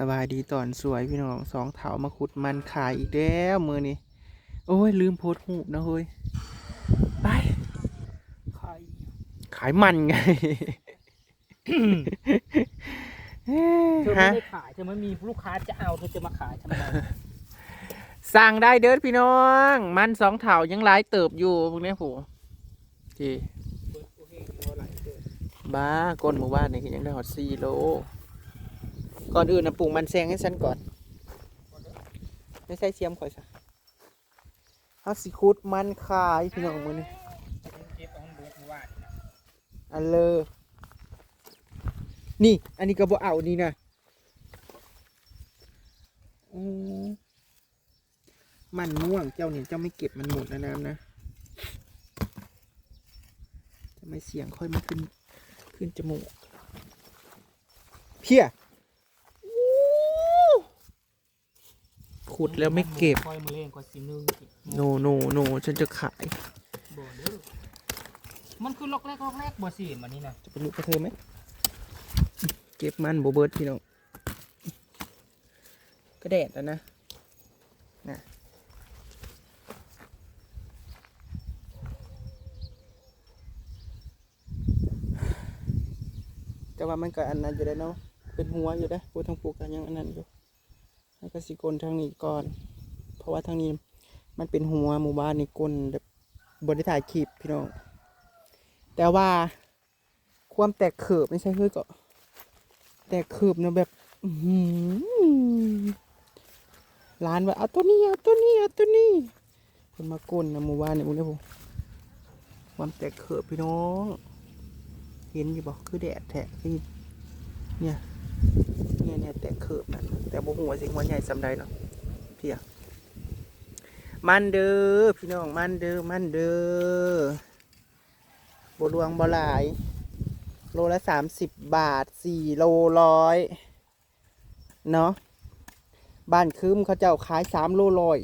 สบายดีตอนสวยพี่น้องสองเถามาขุดมันขายอีกแล้วมือนี้โอ้ย ลืมโพสต์หูปนะเฮ้ยไปขายขายมันไงเธอไม่ฮะได้ขายเธอไม่มีลูกค้าจะเอาเธอจะมาขายทำไมสั่งได้เด้อพี่น้อง มันสองเถายังหลายเติบอยู่พวกเนี้ยโหจีบ้าก้นหมู่บ้านนี่ก็ยังได้หอดสี่โล ก่อนอื่นนะปลูกมันแซงให้ฉันก่อน ไม่ใช่เสียมข่อยซะเอาสิคุดมันขายพี่น้องมือนี่อันเลอนี่ อันนี้ก็บ่เอานี่นะอืมมันม่วงเจ้าเนี่ยเจ้าไม่เก็บมันหมดนะน้ำนะทำไมเสียงค่อยมาขึ้น ขึ้นจมูก เพี้ย ขุดแล้วไม่เก็บคอยมาเล่นกว่าสีนึงโนโนโนฉันจะขายบ่เด้อมันคือล็อกแรกล็อกแรกบ่สิมันนี่นะจะเป็นลูกกระเทยไหมเก็บมันโบเบิร์ดพี่น้องก็แดดแล้วนะนะแต่ว่ามันก็อันนั้นอยู่ได้เนาะเป็นหัวอยู่ได้พูดทางปลูกกันยังอันนั้นอยู่ ให้กสิกลทางนี้ก่อน เพราะว่าทางนี้มันเป็นหัวหมู่บ้านนี่กลแบบบริถ่ายคลิปพี่น้อง แต่ว่าความแตกเขิบไม่ใช่เฮ้ยก็ แตกเขิบเนอะแบบร้านว่าเอาตัวนี้เอาตัวนี้เอาตัวนี้คนมาก้นนะหมู่บ้านเนี่ยมึงเนี่ยผมความแตกเขิบพี่น้อง เห็นอยู่บอกคือแดดแทะคือเนี่ย เนี่ยเนี่ยแตกเขิบนะแต่บ่หัวสิหัวใหญ่สำใดเนาะเพียมันเด้อพี่น้องมันเด้อมันเด้อบรวงบหลาย โลละสามสิบบาทสี่โลร้อยเนาะบ้านคืมเขาเจ้าขายสามโลร้อย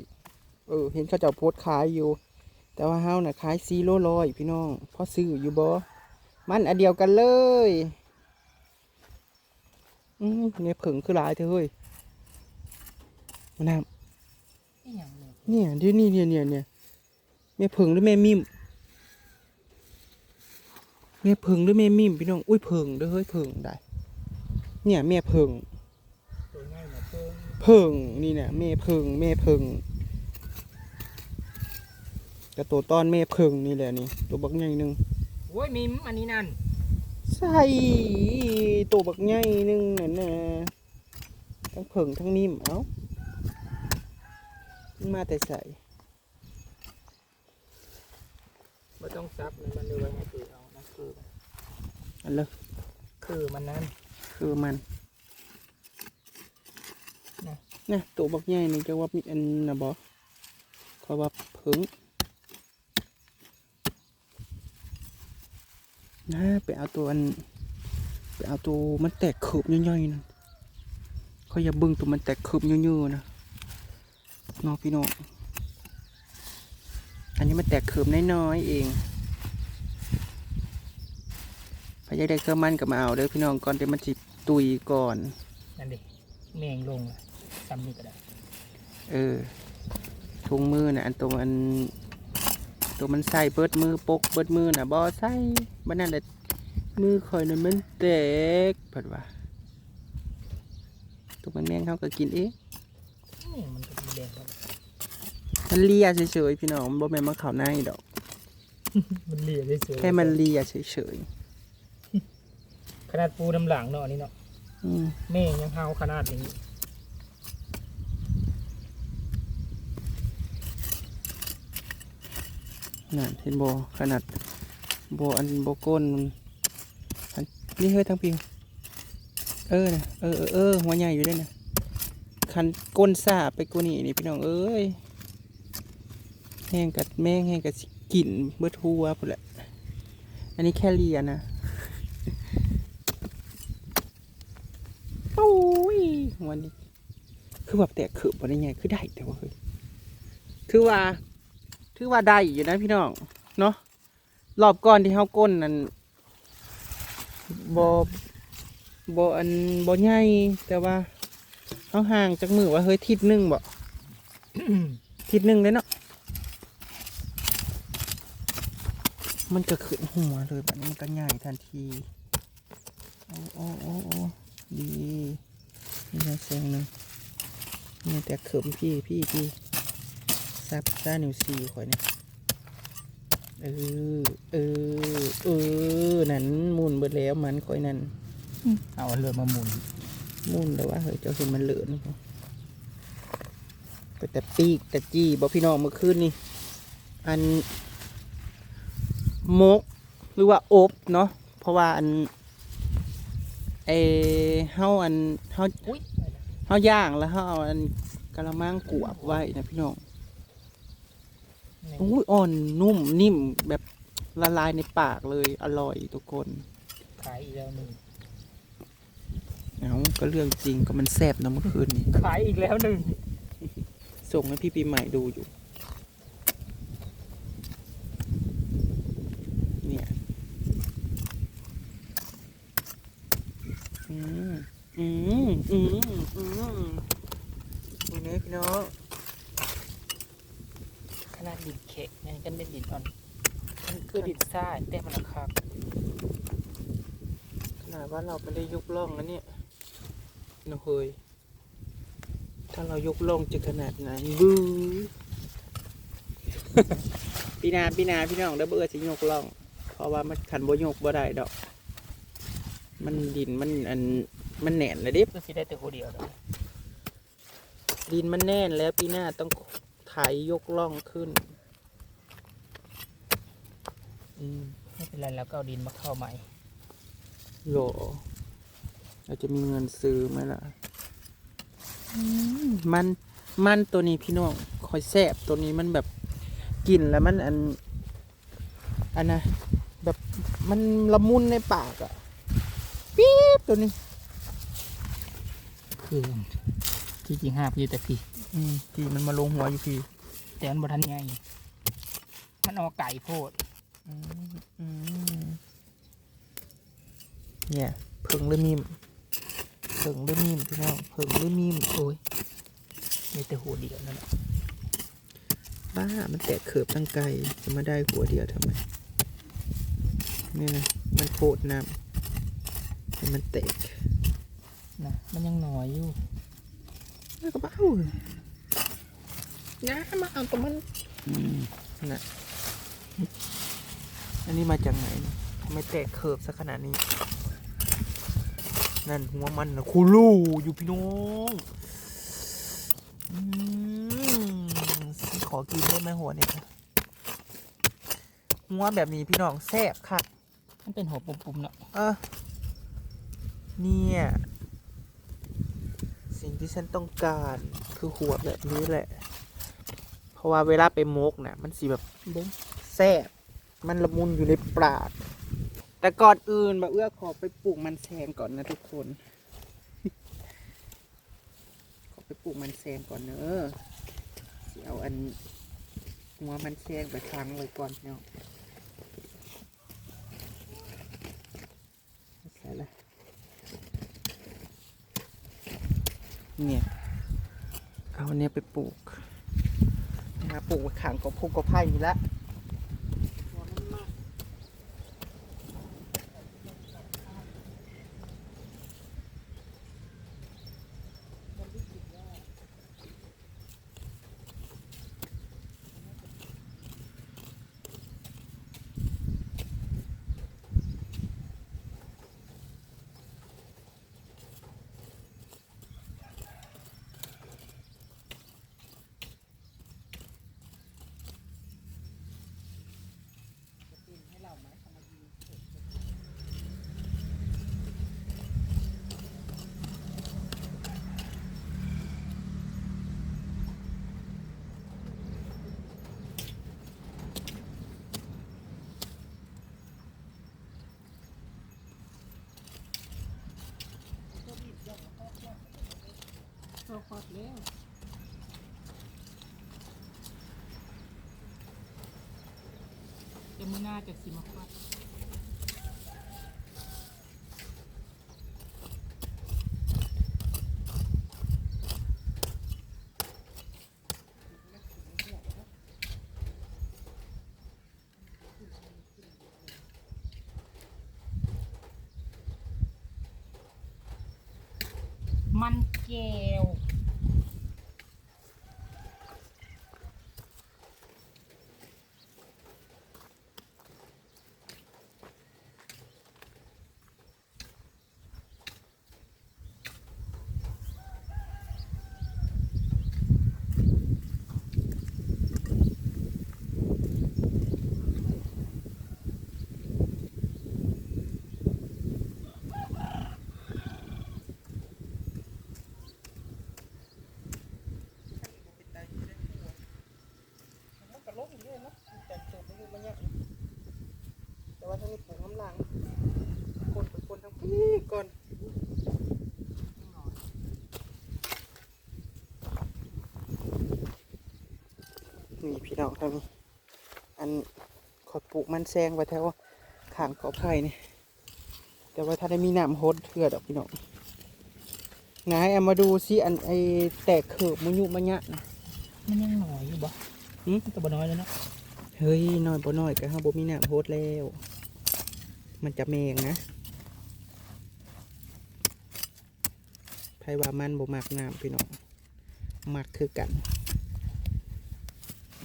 เออ เห็นเขาเจ้าโพสขายอยู่ แต่ว่าเฮาน่ะขายสี่โลร้อยพี่น้องพอซื้ออยู่บ่มันอันเดียวกันเลย อืมเนี่ยผึ่งคือหลายเธอเฮ้ยมะนาวนี่อย่างนี้เนี่ยที่นี่เนี่ยเนี่ยเนี่ยแม่ผึ่งหรือแม่มิมแม่เพิงหรือแม่มิมพี่น้องอุ้ยเพิงเด้อเฮ้ยเพิงได้ เนี่ยแม่เพิงตัวง่ายนะเพิ่มเพิงนี่เนี่ยแม่เพิงแม่เพิงกระตัวตอนแม่เพิงนี่แหละนี่ตัวบักใหญ่หนึ่งโอ้ยมิมอันนี้นั่น ใส่ตัวบักใหญ่หนึ่งนั่นน่ะทั้งเพิงทั้งมิมเอ้ามันมาแต่ใส่ไม่ต้องซับมันมันดูไว้ให้ตื่นเอานะคืออันเลยคือมันนั่นคือมันน่ะนะตัวบักใหญ่นี่จะว่ามีอันนะบอขอยว่าเพิง นะไปเอาตัวอันไปเอาตัวมันแตกขืบย่อยๆนะเขาอย่าเบึ้งตัวมันแตกขืบเยอะๆนะน้องพี่น้องอันนี้มันแตกขืบน้อยๆเองพยายได้เครื่องมันกับมาเอาเด้อพี่น้องก่อนเดี๋ยวมันจิตุยก่อนนั่นดิแมงลงอะซ้ำนี่ก็ได้ เออถุงมือนะอันตัวมัน ตัวมันใส่เบิดมือปกเบิดมือนะบอใส่บ้านนั่นแหละมือคอยนั่นมันแตกผัดว่าตัวมันแมงเขาก็กินเองนี่มันก็มีแดงแล้วมันเลียเฉยๆพี่น้องมันบ่แม่นมาเข้าในดอก มันเหลี่ยมเฉยๆแค่มันเลียเฉยขนาดปูน้ำหลังเนาะอันนี่เนาะๆอืมแมงยังเฮาขนาดนี้ นั่นเห็นโบขนาดโบอันโบก้นนอันนี่เฮ้ยทั้งพิงเออนะเออเออเออหัวใหญ่อยู่เลยนะคันก้นซาไปกว่านี้นี่พี่น้องเอ้ยแห้งกัดแม่งแห้งกัดกลิ่นเบิดหัวพุ่นแหละอันนี้แค่เลียนะโอ้ยหัวนี้คือแบบแตกเขือบบ่ได้ไงคือได้แต่ว่าเฮ้ยถือว่า ถือว่าได้อยู่นะพี่น้องเนาะรอบก่อนที่เฮาก้นนั่นบ่บ่อันบ่ใหญ่แต่ว่าเฮาห่างจากมือว่าเฮ้ยทิศหนึงบ่ทิศหนึงเลยเนาะมันก็ขึ้นหัวเลยแบัดนี้มันก็ใหญ่ทันทีโอ้โอ้โอ้โอ้ดีนี่นะเสียงหนึงนี่แต่เขิมพี่พี่พี่ ซับซ่านิ้วซีข่อยเนี่ยเออ เออ เออ นั่นหมุนเบิดแล้วมันคอยนั่น เอาเรือมาหมุนหมุนแต่ว่าเฮ้ยเจ้าเห็นมันเหลือนบ่แต่แต่ปีกแต่จี้บอกพี่น้องเมื่อคืนนี่ อันมกหรือว่าอบเนาะ เพราะว่าอันไอเฮาอันเฮาอุ้ยเฮาย่างแล้วเฮาเอาอันกระมังกวบไว้นะพี่น้อง อุ้ยอ่อนนุ่มนิ่มแบบละลายในปากเลยอร่อยทุกคน ขายอีกแล้วหนึ่งเอาก็เรื่องจริงก็มันแซ่บนะเมื่อคืนนี้ขายอีกแล้วหนึ่งส่งให้พี่ปีใหม่ดูอยู่เนี่ย อืม อืม อืม อืมนี่นะพี่น้อง ขนาดดินเค้กนี่กันเป็นดินอ่อนมัน คือดินทรายแต่มันราคาขนาดว่าเราไม่ได้ยกล่องนะเนี่ยเราเคยถ้าเรายกล่องจะขนาดไหนบื้อปีหนาปีหนาพี่น้องเด้อเบื่อสิยกล่อง เพราะว่ามันขันบ่ยกบ่ได้ดอก มันดินมันอันมันแหน่นเลยเดิก็สิได้แต่คนเดียวเลยดินมันแน่นแล้วปีหน้าต้องไถยกล่องขึ้น อืมไม่เป็นไรแล้วก็เอาดินมาเข้าใหม่โหลเราจะมีเงินซื้อไหมล่ะมันมันตัวนี้พี่น้องคอยแซบตัวนี้มันแบบกินแล้วมันอัน อันนะแบบมันละมุนในปากอะปี๊บตัวนี้คือที่จริงห้าพี่แต่พี่ อืมพี่มันมาลงหัวอยู่พี่ แต่มันบทันไงมันเอาไก่โพดอืมอืม เนี่ยเพิงหรือมิมเพิงหรือมิมพี่น้องเพิงหรือมิมโอ้ยมีแต่หัวเดียวนั่นแหละบ้ามันแตกเขือบตั้งไกลจะมาได้หัวเดียวทำไมเนี่ยนะมันโคตรน้ำให้มันแตกนะมันยังน้อยอยู่แล้วก็เบ้าน้ามาเอาตัวมันน่ะอั นนี้มาจากไหนเนี่ยทำไมแตกเขือบซะขนาดนี้ นั่นหัวมันนะคูลูอยู่พี่น้องอืมสิขอกินได้ไหมหัวเนี่ยค่ะหัวแบบนี้พี่น้องแซ่บค่ะ มันเป็นหัวปุ่มๆเนาะเออเนี่ย สิ่งที่ฉันต้องการคือหัวแบบนี้แหละ เพราะว่าเวลาไปมกน่ะ มันสีแบบเด้งแซ่บ มันละมุนอยู่ในปากแต่ก่อนอื่นแบบเอื้อขอไปปลูกมันแซมก่อนนะทุกคน ขอไปปลูกมันแซมก่อนเนอะเอาอันหัวมันแซมไปค้งไว้ก่อนเนาะใส่ละเนี่ยเอาเนี้ยไปปลูกมาปลูกขางก็พุกก็ไผ่นี่ละากสีมะขวาดมันเกลว อันขอปลูกมันแซงไว้แถวข้างกอไผ่นี่แต่ว่าถ้าได้มีน้ำฮดเถื่อดอกพี่น้องนายเอามาดูสิอันไอแตกเขิบมุยุมันยะนะมันยังหน่อยอยู่บ่หืมมันก็บ่น้อยแล้วเนาะเฮ้ยน้อยบ่น้อยก็ห้าบ่มีน้ำโพดแล้ว มันจะแมงนะไผว่ามันบ่มักน้ำพี่น้องมักคือกัน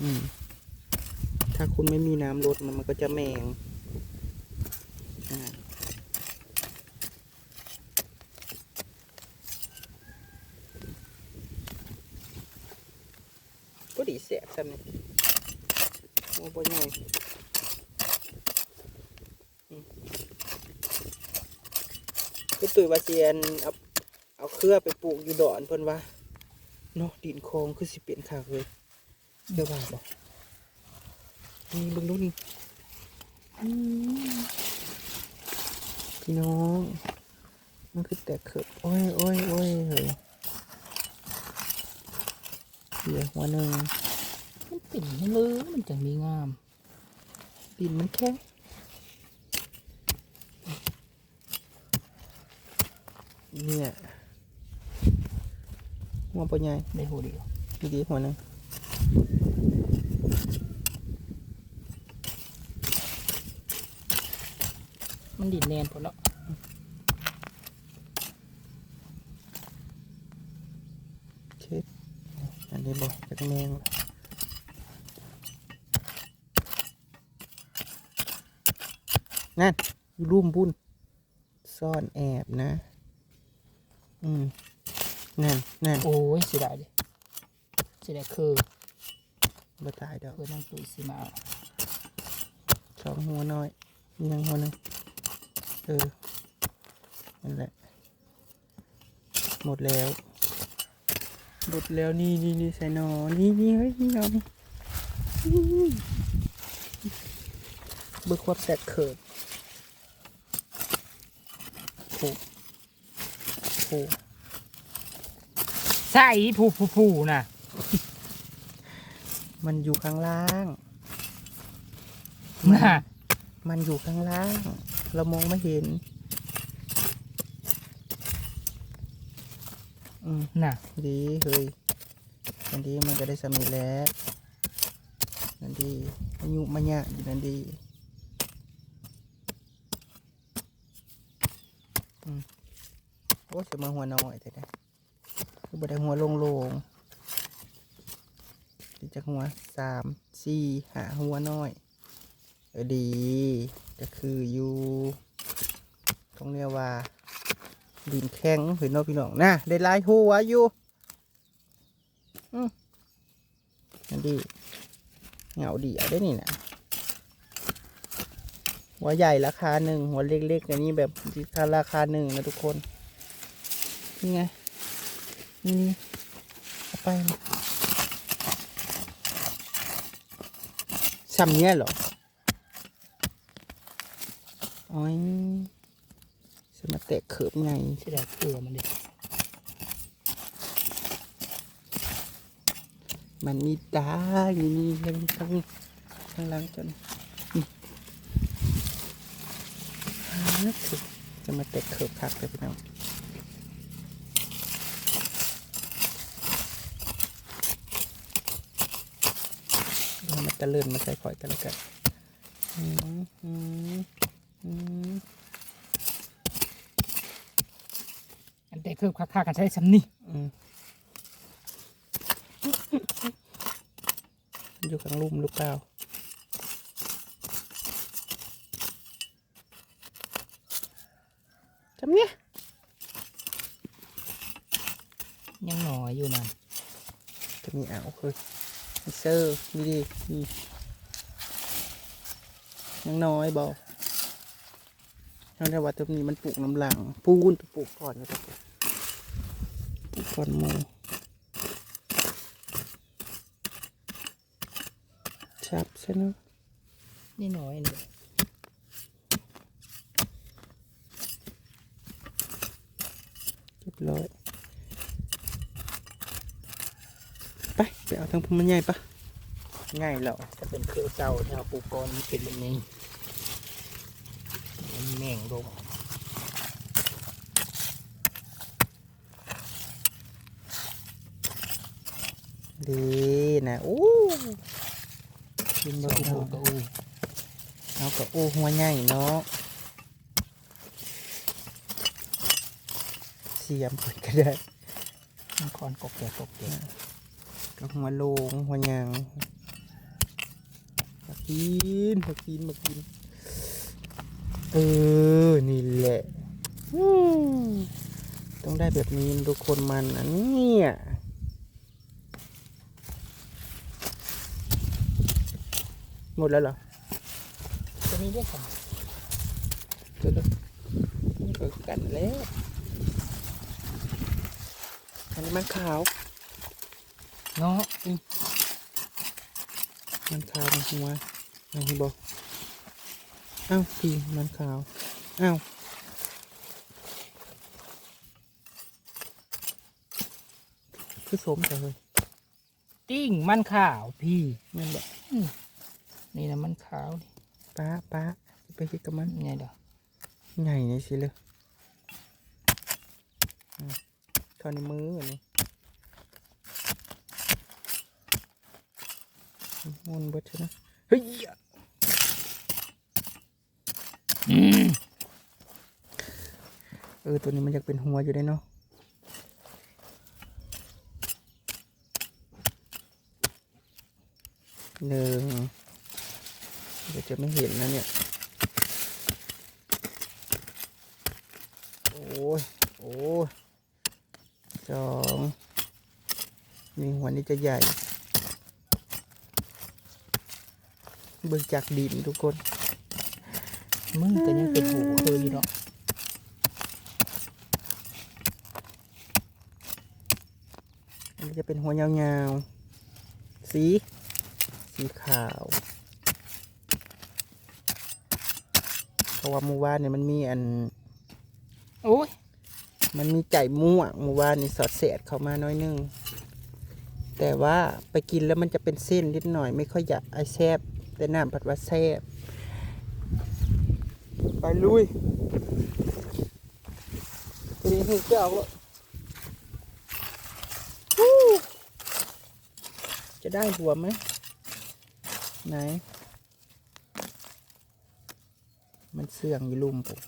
อืม ถ้าคุณไม่มีน้ำรดมันมันก็จะแมงก็ดีเสียบซ้ำนี่โอ้บ่ใหญ่อืมคือตุยวาเซียนเอาเอาเครือไปปลูกอยู่ดอนเพิ่นว่าเนาะดินโคงคือสิเปลี่ยนคักเลยเดี๋ยวว่าบ่ นี่เบิ่งดูนี่อืมพี่น้อง มันคือแตกเขิบโอ้ยโอ้ยโอ้ยเฮ้ยเดี๋ยวหัวหนึ่งมันปิ่นเลยมันจังมีงามดินมันแข็งเนี่ยหัวปใหญ่ได้หูเดียวดีดีหัวหนึง มันดินแนนพอเนาะเช็ดอันนี้บอกจากแมงนั่นอยู่รุ่มบุญซ่อนแอบนะ อืม นั่นนั่นโอ้ยเสียดายดิเสียดายคือบ่ตายดอกคือนั่งตุยสิมาเอาสองหัวน้อยมียังหัวหนึง เออนั่นแหละ หมดแล้ว หมดแล้วนี่นี่นี่ใส่หนอนี่นี่เฮ้ยนี่เอานี่นี่เบิกความแตกเขิบโอ้โหใส่ผู้ผู้ผู้น่ะ มันอยู่ข้างล่าง น่ะ มันอยู่ข้างล่าง เรามองไม่เห็นอืมน่ะ ดีเฮ้ยนันดีมันก็ได้สำเร็จแล้วนันดีอายุมันยะอยู่นันดีอืมโอ้ยจะมาหัวน้อยแต่ได้คือบ่ได้หัวโลงโลงๆจากหัวสามสี่หาหัวน้อย เออดี ก็คืออยู่ต้องเรียกว่าดินแข็งเห็นเนาะพี่น้องนะได้ลายหัวอยู่อืมนั่นดีเหงาดีเอาได้นี่นะหัวใหญ่ราคาหนึ่งหัวเล็กๆอันนี้แบบราคาหนึ่งนะทุกคนนี่ไงนี่เอาไปซ้ำเนี้ยหรอ อ๋อยสมาเตะเขิบไงเสียดายเกลือมันดิมันมีตาอยู่นี่ทั้งทั้งทั้งหลังจนนี่ฮาสุดจะมาเตะเขิบคักเลยพี่น้องเรามาตะเลื่อนมาใส่ข่อยกันแล้วกันอืมอืม อืมอันอันแต่คือค่าๆกันใช้ซ้ำนี่อืมอยู่ข้างลุ่มหรือเปล่าจำเนี่ยยังหน่อยอยู่นั่นจะมีอ่าวคือเซอร์นี่ดินี่ยังน้อยบอก เขาได้ว่าตัวนี้มันปลูกน้ำหลังปูนตัวปลูกก่อนนะครับปลูกก่อนหมูชับใช่เนอะนี่หน่อยนี่เรียบร้อยไปไปเอาทางพุ่มมันใหญ่ปะง่ายแล้วจะเป็นเครือเจ้าที่เราปลูกก่อนมันเป็นแบบนี้ มันแม่งลงดีนะอู้กินสบ่องพี่ปน้ลูอกงก็อู้เอากระอู้หัวใหญ่เนาะเสียมเปิดก็ได้มันคอนกกแก่กกแก่กระหัวโลงหัวยางมากินมากินมากิน เออ นี่แหละอืมต้องได้แบบนี้ทุกคนมันอันเนี่ยหมดแล้วเหรอจะมีด้วยกันเจอแล้วนี่ก็กันแล้วอันนี้มันขาว เนาะอืมมันขาวมันหัวมันที่บอก อ้าวพี่มันขาว อ้าวคือสมแต่เลย ติ้งมันขาวพี่แมันบอกนี่นะมันขาวนี่ป้าป้าจะไปคิดกับมันไงเด้อใหญ่นี่สิเลยอืมเท่าในมืออันนี้มุนเบิดใช่ไหมเฮ้ย อืม เออตัวนี้มันอยากเป็นหัวอยู่ได้เนาะหนึ่งเดี๋ยวจะไม่เห็นนะเนี่ย โอ้ย โอ้ยสองนี่หัวนี้จะใหญ่ เบิกจากดินทุกคน มึงก็ยังเป็นหูเคยอยู่เนาะ อันนี้จะ เป็นหัวยาวๆ สี สีขาวเพราะว่าหมู่บ้านเนี่ยมันมีอันโอ้ยมันมีใจม่วงหมู่บ้านนี่สอดเศษเข้ามาน้อยหนึง แต่ว่าไปกินแล้วมันจะเป็นเส้นนิดหน่อย ไม่ค่อยอยากไอแซบแต่น้ำผัดว่าแซบไปลุยตัวนี้ถูกเจ้าแล้วฮู้ จะได้หัวไหมไหน มันเสื่องอยู่ลุ่มผม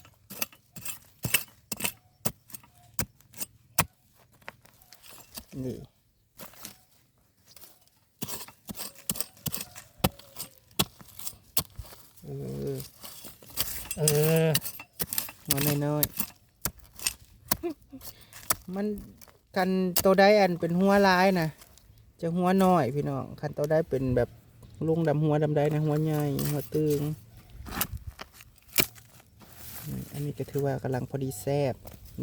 นี่เออ เออหัวน้อยๆมันกันตัวได้อันเป็นหัวร้ายนะ จะหัวน้อยพี่น้องคันตัวได้เป็นแบบลุงดำหัวดำได้นะหัวใหญ่หัวตึงอันนี้ก็ถือว่ากำลังพอดีแซ่บ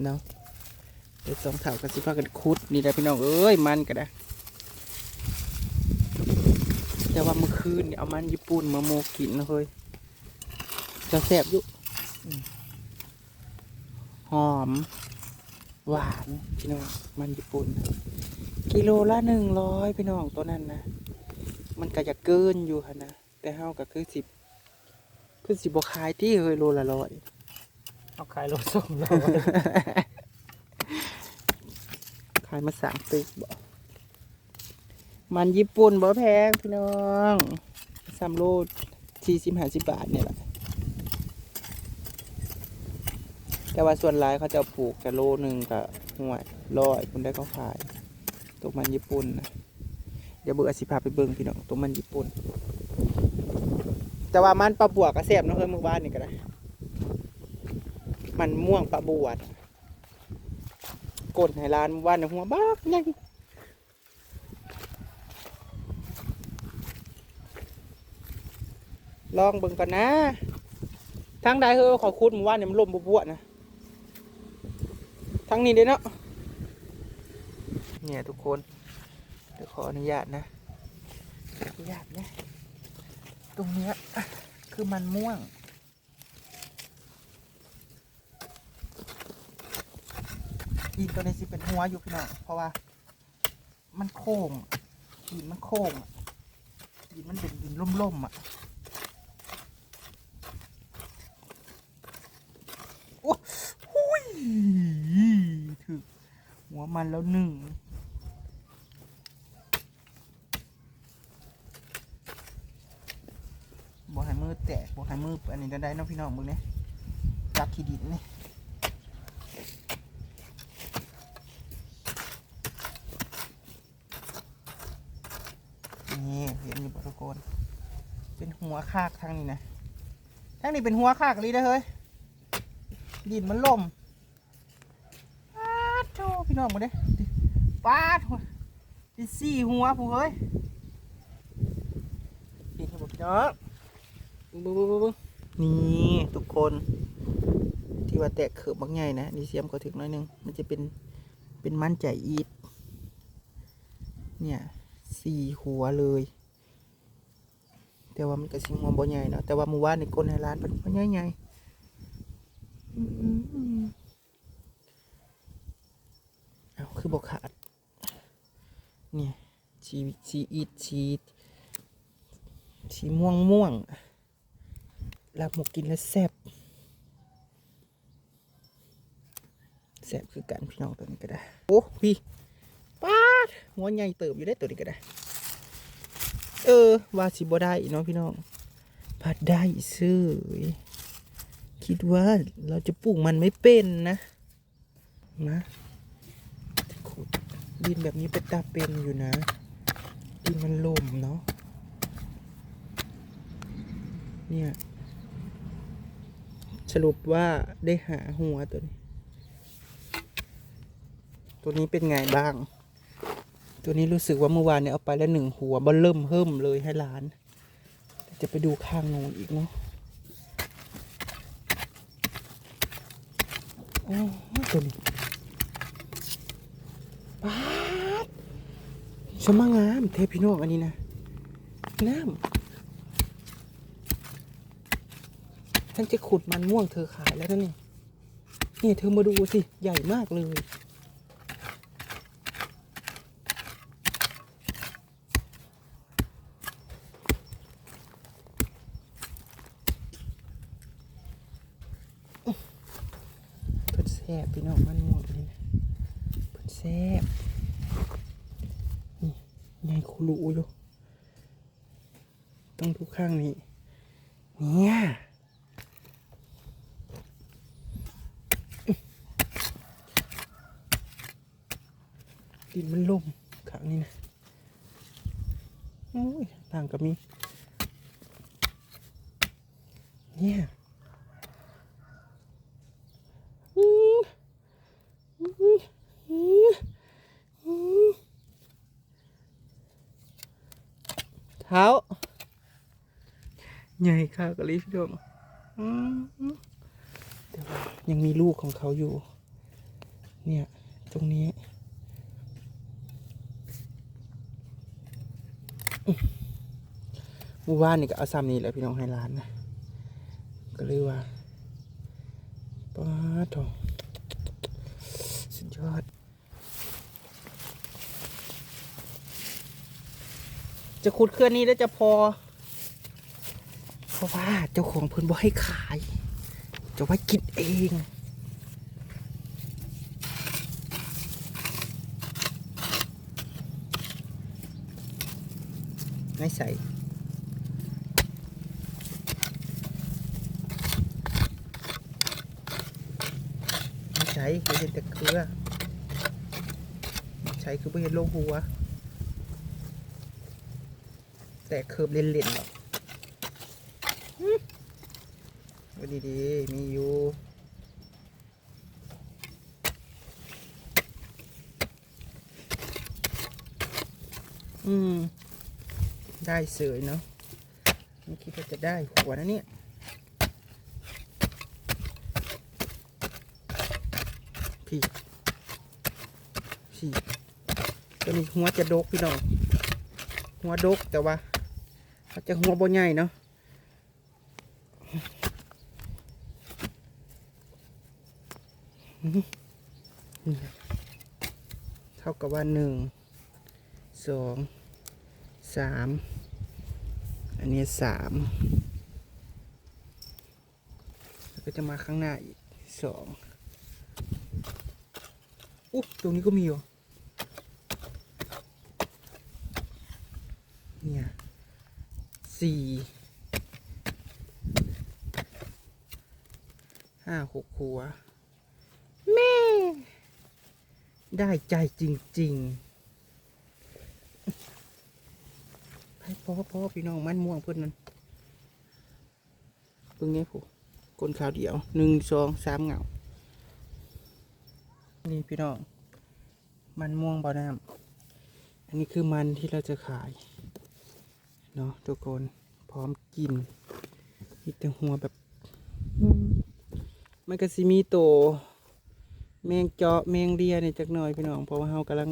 เนาะเดี๋ยวสองเถากันสิพากันคุดนี่แหละพี่น้องเอ้ยมันก็ได้แต่ว่าเมื่อคืนนี่เอามันญี่ปุ่นมาโมกินนะเฮ้ยจะแซ่บอยู่หอม หวานพี่น้องมันญี่ปุ่น กิโลละหนึ่งร้อยพี่น้องตัวนั้นนะมันก็จะเกินอยู่ค่ะนะแต่เฮาก็คือสิบคือสิบขายที่เฮยโลละร้อยเอาขายโลส่งเราขายมาสามตึกบ่มันญี่ปุ่นบ่แพงพี่น้องสามโลสี่สิบห้าสิบบาทเนี่ยแหละแต่ว่าส่วนหลายเขาจะปลูกกะโลหนึ่งกับห่วยร้อยคุณได้เขาขาย ตัวมันญี่ปุ่นนะเดี๋ยวเบื่อสิพาไปเบิ่งพี่น้องตัวมันญี่ปุ่น แต่ว่ามันปลาบวกก็แซ่บเนาะเฮ้ยเมื่อวานนี่ก็ได้มันม่วงปลาบวดกดให้ร้านมื่อวานหัวบักยังลองเบิ่งก่อนนะทางใดเฮ้ยขอคุดมื่อวานเนี่ยมันลมบวบๆนะทางนี้เด้เนาะ เนี่ยทุกคนเดี๋ยวขออนุญาตนะอนุญาตนะตรงเนี้ยคือมันม่วง อีกตัวนี้สิเป็นหัวอยู่พี่น้องเพราะว่า มันโค้งดินมันโค้งอะดินมันเป็นดินล่มๆอะโอ้หุยถึกหัวมันแล้วหนึ่ง บ่ให้มือแตกบ่ให้มืออันนี้ได้เนาะพี่น้องมึงเนี่ยจับขี้ดินนี่นี่เห็นอยู่บทุกคนเป็นหัวคากทางนี้นะทางนี้เป็นหัวคากเลยนะเฮ้ยดินมันล่มปาดโธพี่น้องมึงเนี่ยปาดดิสี่หัวผู้เฮ้ยดินให้บ่พี่น้อง บึ้งบึ้งบึ้งนี่ทุกคนที่ว่าแตกเขือบบางใหญ่นะนี่เสียมก็ถึงน้อยหนึง มันจะเป็นเป็นมันใจอีดเนี่ยสี่หัวเลย แต่ว่ามันก็สิหัวบ่ใหญ่เนาะแต่ว่าเมื่อวานในก้นในร้านเป็นหัวใหญ่ใหญ่เอาคือบอกขาดเนี่ยชีชีอีดชีชีม่วงม่วง ลาบหมกกินแล้วแซ่บแซ่บคือกันพี่น้องตัวนี้ก็ได้ โอ้พี่ป้าดหัวใหญ่เติบอยู่ได้ตัวนี้ก็ได้ เออว่าสิบ่ได้เนาะพี่น้องพัดได้ซื้อคิดว่าเราจะปลูกมันไม่เป็นนะนะขุดดินแบบนี้เป็นตาเป็นอยู่นะ ดินมันลมเนาะเนี่ย รุปว่าได้หาหัวตัวนี้ ตัวนี้เป็นไงบ้าง ตัวนี้รู้สึกว่าเมื่อวานเนี่ยเอาไปแล้วหนึ่งหัวบเริ่มเพิ่มเลยให้ร้าน จะไปดูข้างโน้นอีกเนาะโอ้ตัวนี้ป๊าดสมางามเทพี่น้องอันนี้นะงาม ฉันจะขุดมันม่วงเธอขายแล้วนะนี่นี่เธอมาดูสิใหญ่มากเลยเพิ่นแซ่บพี่น้องมันม่วงนี่นะเพิ่นแซ่บนี่ใหญ่คุรูอยู่ต้องดูข้างนี้เนี่ย ดินมันล่มขังนี่นะโอ้ยต่างกับมี เนี่ยอืออืออืออือเท้าใหญ่ค่ะกะลิพี่ดมยังมีลูกของเขาอยู่ เนี่ย ตรงนี้ หมู่บ้านนี่ก็เอาซ้ำนี่แหละพี่น้องให้ร้านนะ ก็เลยว่าป้าทองสุดยอด จะขุดเคลื่อนนี้แล้วจะพอ เพราะว่าเจ้าของเพิ่นบ่ให้ขาย จะไว้กินเองไม่ใส่ บ่เห็นแต่เครือใช้คือบ่เห็นโลหัว แต่เคิร์บเล่นๆหรอกก็ดีๆ มีอยู่อืม ได้เสยเนาะไม่คิดว่าจะได้หัวนะเนี่ย พี่ พี่ตัวนี้หัวจะดกพี่น้อง หัวดกแต่ว่าเขาจะหัวบ่ใหญ่เนาะเท่ากับว่าหนึ่งสองสามอันนี้สามแล้วก็จะมาข้างหน้าอีกสอง อุ๊ตรงนี้ก็มีอยู่เนี่ยสี่ห้าหกหัว แม่ ได้ใจจริงๆให้พ่อพ่อพี่น้องมันม่วงเพื่อนนั้นเพิ่งไงผู้คนขาวเดียวหนึ่งสองสามเหงา นี่พี่น้อง มันม่วงเบาน้ำอันนี้คือมันที่เราจะขาย เนาะทุกคนพร้อมกินมีแต่หัวแบบอืมมันก็สิมีโต แมงเจาะแมงเดียเนี่ยจักหน่อยพี่น้อง เพราะว่าเรากำลัง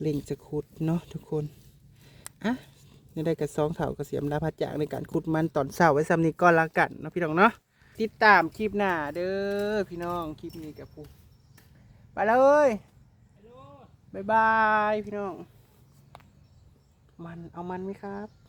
เล่งจะขุดเนาะทุกคนอะนี่ได้กระซองเถากระเสียมลาพัดจากในการขุดมันตอนเสาร์ไว้ซ้ำนี้ก็ละกันเนาะพี่น้องเนาะติดตามคลิปหน้าเด้อพี่น้องคลิปนี้กับผู้ ไปเลยบายบายพี่น้อง มันเอามันไหมครับ